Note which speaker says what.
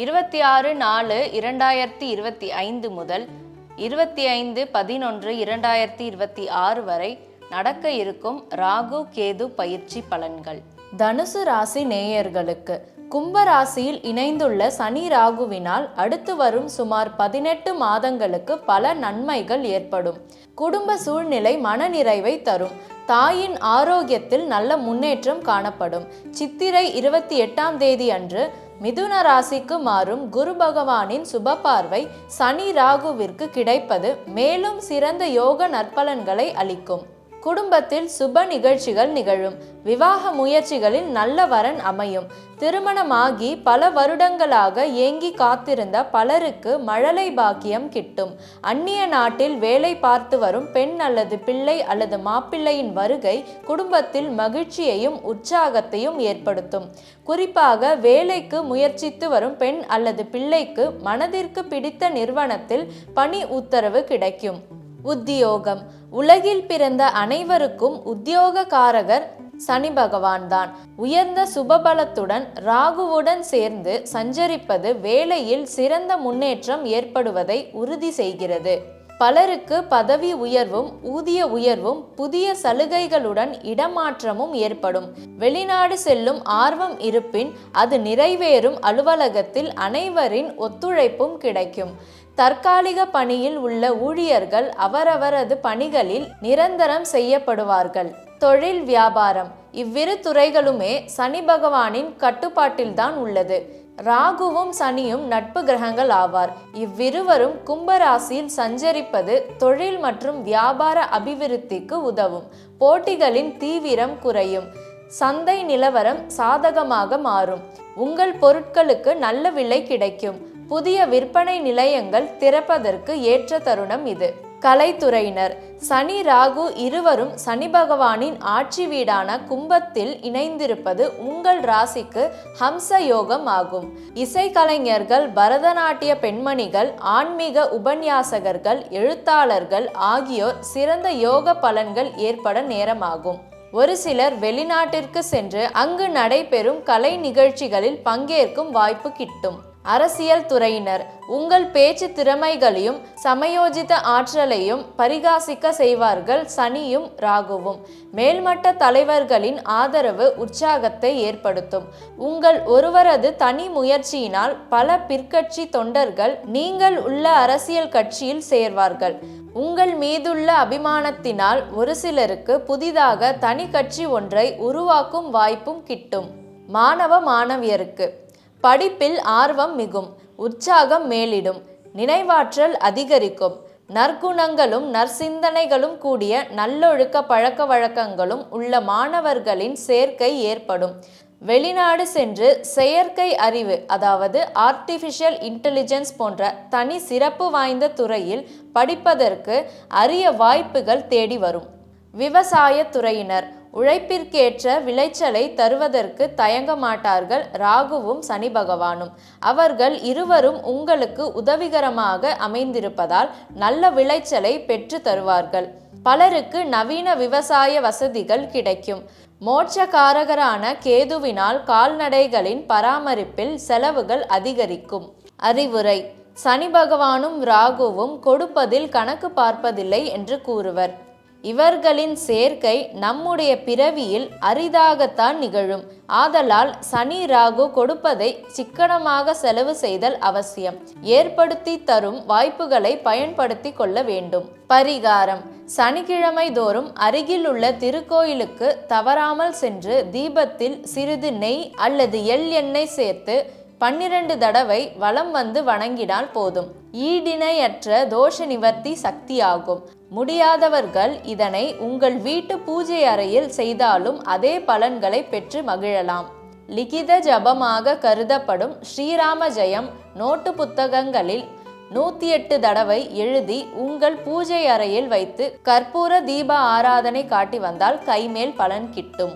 Speaker 1: இருபத்தி ஆறு நாலு இரண்டாயிரத்தி இருபத்தி ஐந்து முதல் இருபத்தி ஐந்து பதினொன்று இரண்டாயிரத்தி இருபத்தி ஆறு வரை நடக்க இருக்கும் ராகு கேது பயிற்சி பலன்கள். தனுசு ராசி நேயர்களுக்கு கும்ப ராசியில் இணைந்துள்ள சனி ராகுவினால் அடுத்து வரும் சுமார் பதினெட்டு மாதங்களுக்கு பல நன்மைகள் ஏற்படும். குடும்ப சூழ்நிலை மனநிறைவை தரும். தாயின் ஆரோக்கியத்தில் நல்ல முன்னேற்றம் காணப்படும். சித்திரை இருபத்தி எட்டாம் தேதி அன்று மிதுன ராசிக்கு மாறும் குரு பகவானின் சுப பார்வை சனி ராகுவிற்கு கிடைப்பது மேலும் சிறந்த யோக நற்பலன்களை அளிக்கும். குடும்பத்தில் சுப நிகழ்ச்சிகள் நிகழும். விவாக முயற்சிகளில் நல்ல வரன் அமையும். திருமணமாகி பல வருடங்களாக ஏங்கி காத்திருந்த பலருக்கு மழலை பாக்கியம் கிட்டும். அந்நிய நாட்டில் வேலை பார்த்து வரும் பெண் அல்லது பிள்ளை அல்லது மாப்பிள்ளையின் வருகை குடும்பத்தில் மகிழ்ச்சியையும் உற்சாகத்தையும் ஏற்படுத்தும். குறிப்பாக வேலைக்கு முயற்சித்து வரும் பெண் அல்லது பிள்ளைக்கு மனதிற்கு பிடித்த நிறுவனத்தில் பணி உத்தரவு கிடைக்கும். உத்தியோகம். உலகில் பிறந்த அனைவருக்கும் உத்தியோகக்காரகர் சனி பகவான் தான் உயர்ந்த சுபபலத்துடன் ராகுவுடன் சேர்ந்து சஞ்சரிப்பது வேலையில் சிறந்த முன்னேற்றம் ஏற்படுவதை உறுதி செய்கிறது. பலருக்கு பதவி உயர்வும் ஊதிய உயர்வும் புதிய சலுகைகளுடன் இடமாற்றமும் ஏற்படும். வெளிநாடு செல்லும் ஆர்வம் இருப்பின் அது நிறைவேறும் அலுவலகத்தில் அனைவரின் ஒத்துழைப்பும் கிடைக்கும். தற்காலிக பணியில் உள்ள ஊழியர்கள் அவரவரது பணிகளில் நிரந்தரம் செய்யப்படுவார்கள். தொழில் வியாபாரம். இவ்விரு துறைகளுமே சனி பகவானின் கட்டுப்பாட்டில்தான் உள்ளது. ராகுவும் சனியும் நட்பு கிரகங்கள் ஆவார். இவ்விருவரும் கும்பராசியில் சஞ்சரிப்பது தொழில் மற்றும் வியாபார அபிவிருத்திக்கு உதவும். போட்டிகளின் தீவிரம் குறையும். சந்தை நிலவரம் சாதகமாக மாறும். உங்கள் பொருட்களுக்கு நல்ல விலை கிடைக்கும். புதிய விற்பனை நிலையங்கள் திறப்பதற்கு ஏற்ற தருணம் இது. கலைத்துறையினர். சனி ராகு இருவரும் சனி பகவானின் ஆட்சி வீடான கும்பத்தில் இணைந்திருப்பது உங்கள் ராசிக்கு ஹம்ச யோகம் ஆகும். இசைக்கலைஞர்கள் பரதநாட்டிய பெண்மணிகள் ஆன்மீக உபன்யாசகர்கள் எழுத்தாளர்கள் ஆகியோர் சிறந்த யோக பலன்கள் ஏற்பட நேரமாகும். ஒரு சிலர் வெளிநாட்டிற்கு சென்று அங்கு நடைபெறும் கலை நிகழ்ச்சிகளில் பங்கேற்கும் வாய்ப்பு கிட்டும். அரசியல் துறையினர். உங்கள் பேச்சு திறமைகளையும் சமயோஜித ஆற்றலையும் பரிகாசிக்க செய்வார்கள் சனியும் ராகுவும். மேல்மட்ட தலைவர்களின் ஆதரவு உற்சாகத்தை ஏற்படுத்தும். உங்கள் ஒருவரது தனி முயற்சியினால் பல பிற்கட்சி தொண்டர்கள் நீங்கள் உள்ள அரசியல் கட்சியில் சேர்வார்கள். உங்கள் மீதுள்ள அபிமானத்தினால் ஒரு சிலருக்கு புதிதாக தனி கட்சி ஒன்றை உருவாக்கும் வாய்ப்பும் கிட்டும். மாணவ மாணவியருக்கு. படிப்பில் ஆர்வம் மிகும் உற்சாகம் மேலிடும் நினைவாற்றல் அதிகரிக்கும் நற்குணங்களும் நற்சிந்தனைகளும் கூடிய நல்லொழுக்க பழக்க வழக்கங்களும் உள்ள மாணவர்களின் சேர்க்கை ஏற்படும். வெளிநாடு சென்று செயற்கை அறிவு அதாவது ஆர்டிஃபிஷியல் இன்டெலிஜென்ஸ் போன்ற தனி சிறப்பு வாய்ந்த துறையில் படிப்பதற்கு அரிய வாய்ப்புகள் தேடி வரும். விவசாய துறையினர் உழைப்பிற்கேற்ற விளைச்சலை தருவதற்கு தயங்க மாட்டார்கள் ராகுவும் சனி பகவானும். அவர்கள் இருவரும் உங்களுக்கு உதவிகரமாக அமைந்திருப்பதால் நல்ல விளைச்சலை பெற்று தருவார்கள். பலருக்கு நவீன விவசாய வசதிகள் கிடைக்கும். மோட்சக்காரகரான கேதுவினால் கால்நடைகளின் பராமரிப்பில் செலவுகள் அதிகரிக்கும். அறிவுரை. சனி பகவானும் ராகுவும் கொடுப்பதில் கணக்கு பார்ப்பதில்லை என்று கூறுவர். இவர்களின் சேர்க்கை நம்முடைய பிறவியில் அரிதாகத்தான் நிகழும். ஆதலால் சனி ராகு கொடுப்பதை சிக்கனமாக செலவு செய்தல் அவசியம். ஏற்படுத்தி தரும் வாய்ப்புகளை பயன்படுத்தி கொள்ள வேண்டும். பரிகாரம். சனிக்கிழமை தோறும் அருகில் உள்ள திருக்கோயிலுக்கு தவறாமல் சென்று தீபத்தில் சிறிது நெய் அல்லது எள் எண்ணெய் சேர்த்து பன்னிரண்டு தடவை வலம் வந்து வணங்கினால் போதும். ஈடிணையற்ற தோஷ நிவர்த்தி சக்தியாகும். முடியாதவர்கள் இதனை உங்கள் வீட்டு பூஜை அறையில் செய்தாலும் அதே பலன்களை பெற்று மகிழலாம். லிகித ஜபமாக கருதப்படும் ஸ்ரீராம ஜெயம் நோட்டு புத்தகங்களில் நூத்தி எட்டு தடவை எழுதி உங்கள் பூஜை அறையில் வைத்து கற்பூர தீப ஆராதனை காட்டி வந்தால் கைமேல் பலன் கிட்டும்.